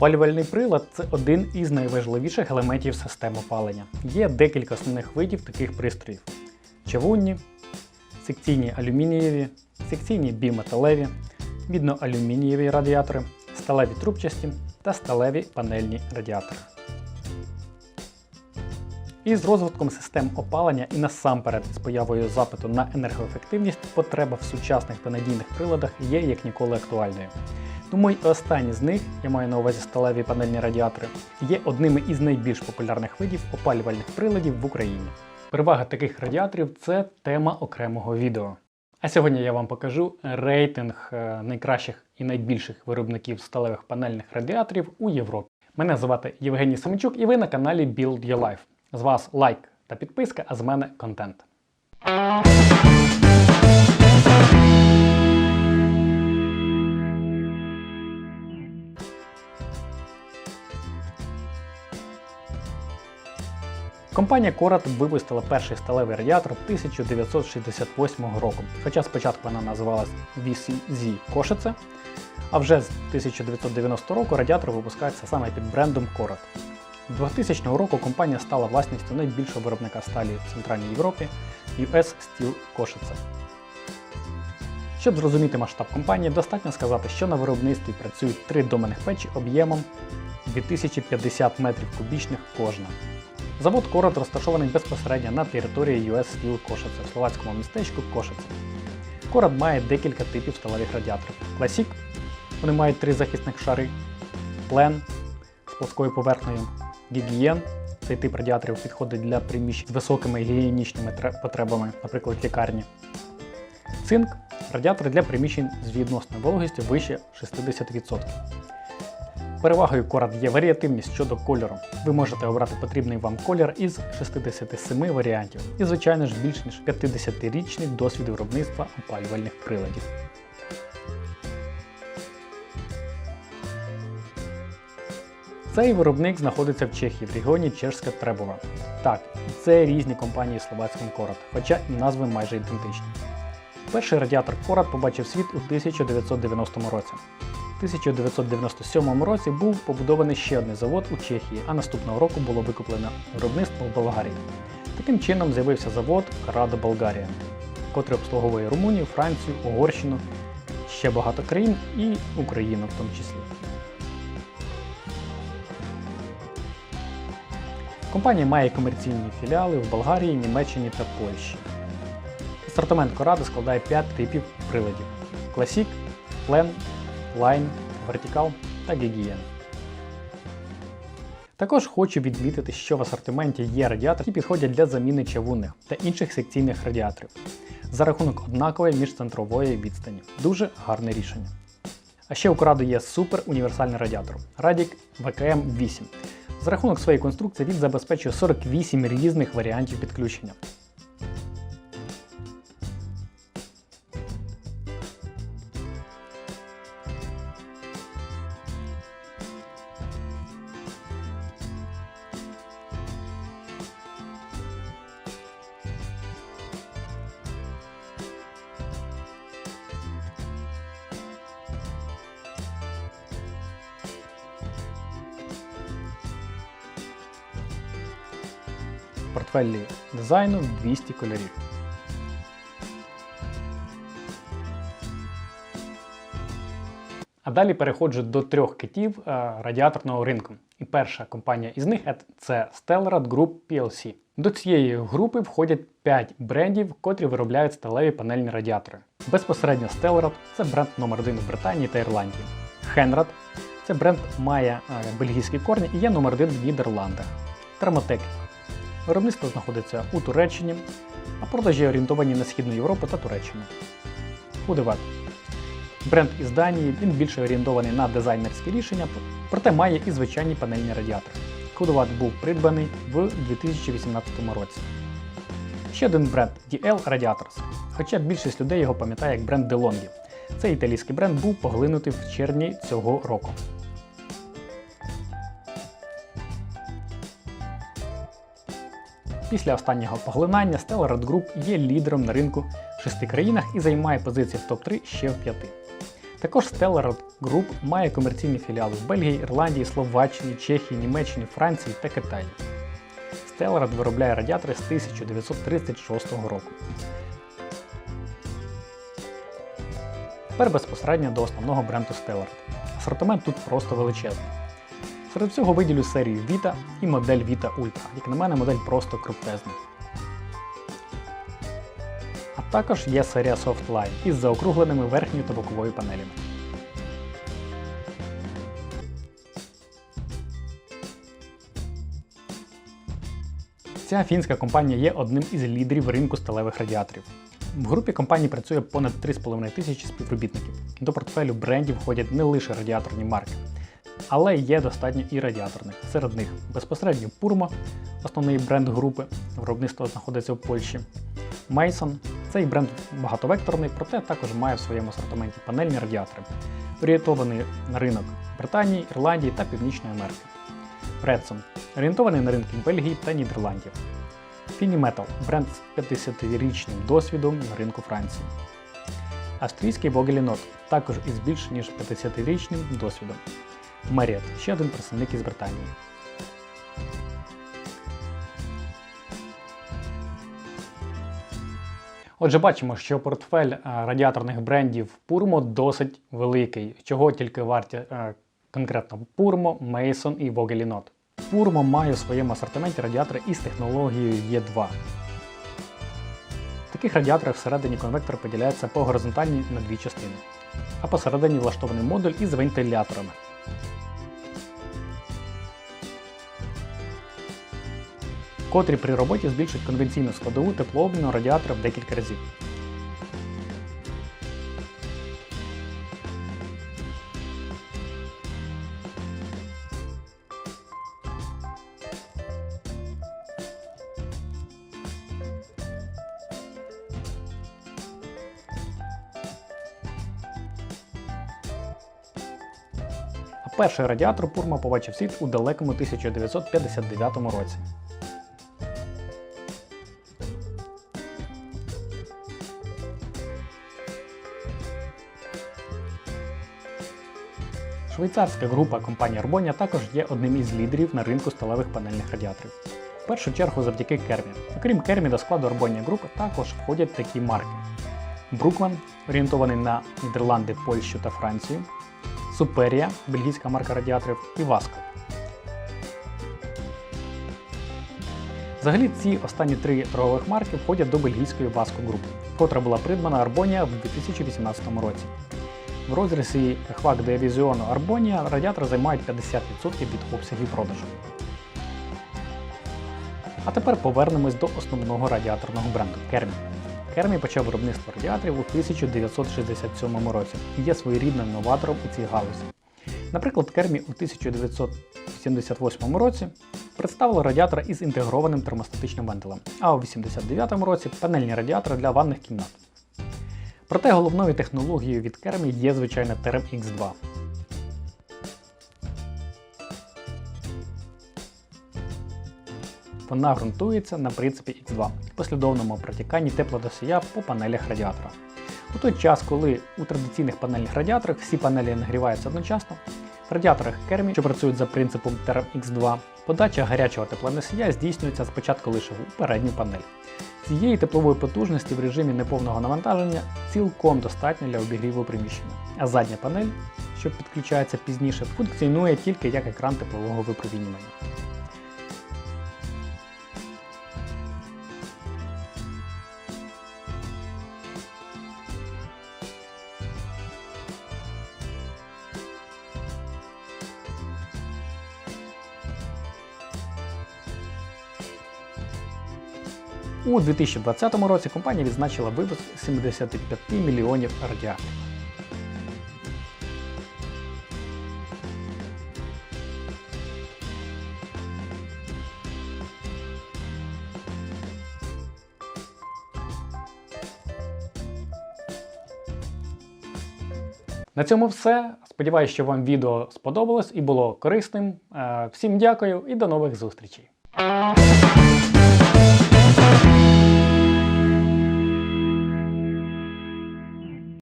Опалювальний прилад це один із найважливіших елементів систем опалення. Є декілька основних видів таких пристроїв: чавунні, секційні алюмінієві, секційні біметалеві, мідно-алюмінієві радіатори, сталеві трубчасті та сталеві панельні радіатори. І з розвитком систем опалення і насамперед з появою запиту на енергоефективність потреба в сучасних та надійних приладах є як ніколи актуальною. Тому й останні з них, я маю на увазі сталеві панельні радіатори, є одними із найбільш популярних видів опалювальних приладів в Україні. Перевага таких радіаторів це тема окремого відео. А сьогодні я вам покажу рейтинг е, найкращих і найбільших виробників сталевих панельних радіаторів у Європі. Мене звати Євгеній Самичук і ви на каналі Build Your Life. З вас лайк та підписка, а з мене контент. Компанія Корат випустила перший сталевий радіатор 1968 року. Хоча спочатку вона називалась VCZ Кошице, а вже з 1990 року радіатор випускається саме під брендом Корат. 2000 року компанія стала власністю найбільшого виробника сталі в Центральній Європі US Steel Кошице. Щоб зрозуміти масштаб компанії, достатньо сказати, що на виробництві працюють три доменних печі об'ємом 2050 метрів кубічних кожна. Завод Корот розташований безпосередньо на території US Steel Кошице в словацькому містечку Кошице. Корот має декілька типів сталевих радіаторів. Classic – вони мають три захисних шари, Плен з плоскою поверхнею, Гігієн – цей тип радіаторів підходить для приміщень з високими гігієнічними потребами, наприклад, лікарні. Цинк радіатори для приміщень з відносною вологістю вище 60%. Перевагою Корад є варіативність щодо кольору. Ви можете обрати потрібний вам колір із 67 варіантів і, звичайно ж, більш ніж 50-річний досвід виробництва опалювальних приладів. Цей виробник знаходиться в Чехії в регіоні Чешська Требова. Так, це різні компанії словацьким Корат, хоча і назви майже ідентичні. Перший радіатор Корат побачив світ у 1990 році. У 1997 році був побудований ще один завод у Чехії, а наступного року було викуплено виробництво в Болгарії. Таким чином з'явився завод Рада Болгарія, котрий обслуговує Румунію, Францію, Угорщину, ще багато країн і Україну в тому числі. Компанія має комерційні філіали в Болгарії, Німеччині та Польщі. Асортимент Коради складає 5 типів приладів: Classic, Plan, Line, Vertical та Gigien. Також хочу відмітити, що в асортименті є радіатори, які підходять для заміни чавунних та інших секційних радіаторів за рахунок однакової міжцентрової відстані. Дуже гарне рішення. А ще у Кораду є супер універсальний радіатор Radic VKM 8. За рахунок своєї конструкції він забезпечує 48 різних варіантів підключення. Портфелі дизайну 200 кольорів. А далі переходжу до трьох китів е, радіаторного ринку. І перша компанія із них це Stellarad Group PLC. До цієї групи входять 5 брендів, котрі виробляють сталеві панельні радіатори. Безпосередньо Stellarad – це бренд номер 1 в Британії та Ірландії. Henrad – це бренд має е, бельгійські корні і є номер 1 в Нідерландах. Thermotech Виробництво знаходиться у Туреччині, а продажі орієнтовані на Східну Європу та Туреччину. Худеват. Бренд із Данії, він більше орієнтований на дизайнерські рішення, проте має і звичайні панельні радіатори. Худеват був придбаний в 2018 році. Ще один бренд DL Radiators, хоча більшість людей його пам'ятає як бренд DeLonghi. Цей італійський бренд був поглинутий в червні цього року. Після останнього поглинання Stellar Group є лідером на ринку в шести країнах і займає позиції в топ-3 ще в п'яти. Також Stellar Group має комерційні філіали в Бельгії, Ірландії, Словаччині, Чехії, Німеччині, Франції та Китаї. Stellar виробляє радіатори з 1936 року. Тепер безпосередньо до основного бренду Stellar. Асортимент тут просто величезний. Серед всього виділю серію Vita і модель Vita Ultra. Як на мене, модель просто крутезна. А також є серія Softline із заокругленими верхньою та боковою панелями. Ця фінська компанія є одним із лідерів ринку сталевих радіаторів. В групі компанії працює понад 3,5 тисячі співробітників. До портфелю брендів входять не лише радіаторні марки, але є достатньо і радіаторних. Серед них безпосередньо Purmo, основний бренд групи, виробництво знаходиться в Польщі. Mason цей бренд багатовекторний, проте також має в своєму асортименті панельні радіатори, орієнтований на ринок Британії, Ірландії та Північної Америки. Redson орієнтований на ринки Бельгії та Нідерландів. Finimetal бренд з 50-річним досвідом на ринку Франції. Австрійський Vogelinot також із більш ніж 50-річним досвідом. Marriott – ще один представник із Британії. Отже, бачимо, що портфель е, радіаторних брендів Purmo досить великий, чого тільки варті е, конкретно Purmo, Mason і Vogelinot. Purmo має у своєму асортименті радіатори із технологією E2. В таких радіаторах всередині конвектор поділяється по горизонтальній на дві частини, а посередині влаштований модуль із вентиляторами. Котрі при роботі збільшать конвенційну складову теплообміну радіатора в декілька разів. Перший радіатор Пурма побачив світ у далекому 1959 році. Швейцарська група компанії Arbonia також є одним із лідерів на ринку сталевих панельних радіаторів. В першу чергу завдяки Кермі. Окрім Кермі, до складу Arbonia Group також входять такі марки: Брукман, орієнтований на Нідерланди, Польщу та Францію, Суперія, бельгійська марка радіаторів і Васко. Взагалі ці останні три торгових марки входять до бельгійської Vasco Group, котра була придбана Arbonia в 2018 році. В розрізі Хвак Девізіону Арбонія радіатори займають 50% від обсягів продажу. А тепер повернемось до основного радіаторного бренду Кермі. Кермі почав виробництво радіаторів у 1967 році і є своєрідним новатором у цій галузі. Наприклад, Кермі у 1978 році представили радіатори із інтегрованим термостатичним вентилем, а у 1989 році панельні радіатори для ванних кімнат. Проте головною технологією від Кермі є звичайно Term X2. Вона ґрунтується на принципі X2 послідовному протіканні теплодосія по панелях радіатора. У той час, коли у традиційних панельних радіаторах всі панелі нагріваються одночасно, в радіаторах Кермі, що працюють за принципом Term X2, подача гарячого теплоносія здійснюється спочатку лише у передню панель. Цієї теплової потужності в режимі неповного навантаження цілком достатньо для обігріву приміщення, а задня панель, що підключається пізніше, функціонує тільки як екран теплового випромінювання. У 2020 році компанія відзначила випуск 75 мільйонів радіаторів. На цьому все. Сподіваюсь, що вам відео сподобалось і було корисним. Е, Всім дякую і до нових зустрічей!